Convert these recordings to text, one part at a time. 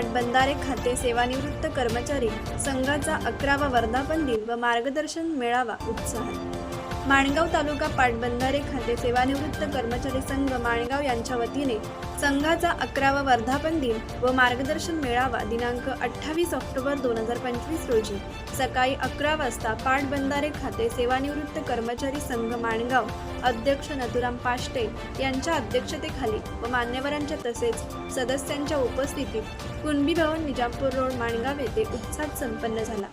पाटबंधारे खाते सेवानिवृत्त कर्मचारी संघाचा अकरावा वर्धापन दिन व मार्गदर्शन मेळावा उत्साहात माणगाव तालुका पाटबंधारे खाते सेवानिवृत्त कर्मचारी संघ माणगाव यांच्या वतीने संघाचा अकरावा वर्धापन दिन व मार्गदर्शन मेळावा दिनांक अठ्ठावीस ऑक्टोबर दोन हजार पंचवीस रोजी. सकाळी अकरा वाजता पाटबंधारे खाते सेवानिवृत्त कर्मचारी संघ माणगाव अध्यक्ष नथुराम पाष्टे यांच्या अध्यक्षतेखाली व मान्यवरांच्या तसेच सदस्यांच्या उपस्थितीत कुणबी भवन निजामपूर रोड माणगाव येथे उत्साहात संपन्न झाला.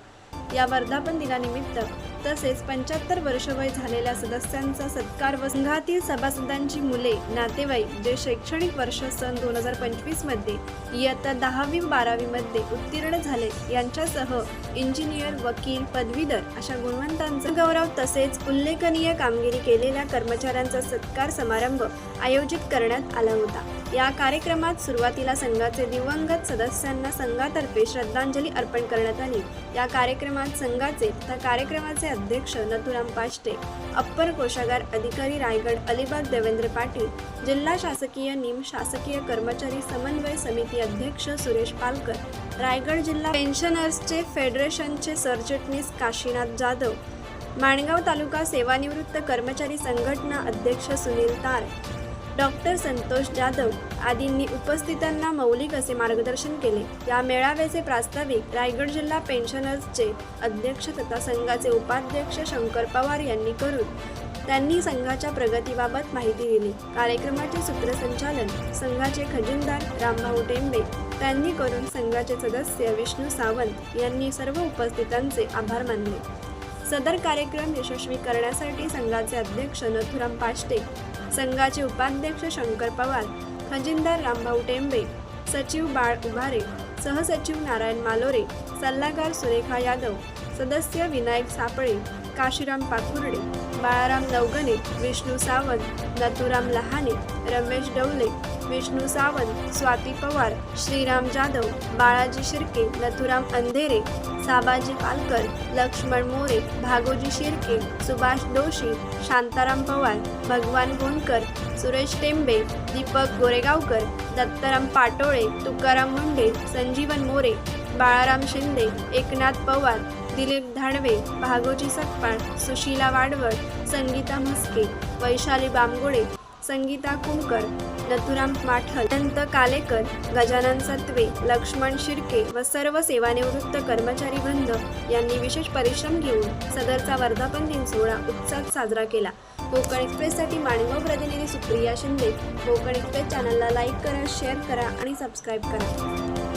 या वर्धापन दिनानिमित्त तसेच पंच्याहत्तर वर्ष वय झालेल्या सदस्यांचा सत्कार व संघातील सभासदांची मुले नातेवाईक जे शैक्षणिक वर्ष सन दोन हजार पंचवीसमध्ये इयत्ता दहावी बारावी मध्ये उत्तीर्ण झाले यांच्यासह इंजिनियर वकील पदवीधर अशा गुणवंतांचा गौरव तसेच उल्लेखनीय कामगिरी केलेल्या कर्मचाऱ्यांचा सत्कार समारंभ आयोजित करण्यात आला होता. या कार्यक्रमात सुरुवातीला संघाचे दिवंगत सदस्यांना संघातर्फे श्रद्धांजली अर्पण करण्यात आली. या कार्यक्रमात संघाचे तथा कार्यक्रमाचे अध्यक्ष नथुराम पाष्टे अप्पर कोषागार अधिकारी रायगड अलिबाग देवेंद्र पाटील जिल्हा शासकीय निम शासकीय कर्मचारी समन्वय समिती अध्यक्ष सुरेश पालकर रायगड जिल्हा पेन्शनर्सचे फेडरेशनचे सरचिटणीस काशीनाथ जाधव माणगाव तालुका सेवानिवृत्त कर्मचारी संघटना अध्यक्ष सुनील तार डॉक्टर संतोष जाधव आदींनी उपस्थितांना मौलिक असे मार्गदर्शन केले. या मेळाव्याचे प्रास्ताविक रायगड जिल्हा पेन्शनर्सचे अध्यक्ष तथा संघाचे उपाध्यक्ष शंकर पवार यांनी करून त्यांनी संघाच्या प्रगतीबाबत माहिती दिली. कार्यक्रमाचे सूत्रसंचालन संघाचे खजिनदार रामभाऊ टेंबे त्यांनी करून संघाचे सदस्य विष्णू सावंत यांनी सर्व उपस्थितांचे आभार मानले. सदर कार्यक्रम यशस्वी करण्यासाठी संघाचे अध्यक्ष नथुराम पाष्टे संघाचे उपाध्यक्ष शंकर पवार खजिनदार रामभाऊ टेंबे सचिव बाळ उभारे सहसचिव नारायण मालोरे सल्लागार सुरेखा यादव सदस्य विनायक सापळे काशीराम पाथुर्डे बाळाराम नवगणे विष्णू सावंत नथुराम लहाने रमेश डवले विष्णू सावंत स्वाती पवार श्रीराम जाधव बाळाजी शिर्के नथुराम अंधेरे साबाजी पालकर लक्ष्मण मोरे भागोजी शिर्के सुभाष दोशी शांताराम पवार भगवान गोंडकर सुरेश टेंबे दीपक गोरेगावकर दत्ताराम पाटोळे तुकाराम मुंडे संजीवन मोरे बाळाराम शिंदे एकनाथ पवार दिलीप धाडवे भागोजी सकपाळ सुशीला वाडवळ संगीता म्हस्के वैशाली बामगोडे संगीता कुंकर नथुराम माठल अनंत कालेकर गजानन सत्वे लक्ष्मण शिर्के व सर्व सेवानिवृत्त कर्मचारी बंध यांनी विशेष परिश्रम घेऊन सदरचा वर्धापन दिन सोहळा उत्साहात साजरा केला. कोकण एक्सप्रेससाठी माणगाव प्रतिनिधी सुप्रिया शिंदे कोकण एक्सप्रेस चॅनलला लाईक करा शेअर करा आणि सबस्क्राईब करा.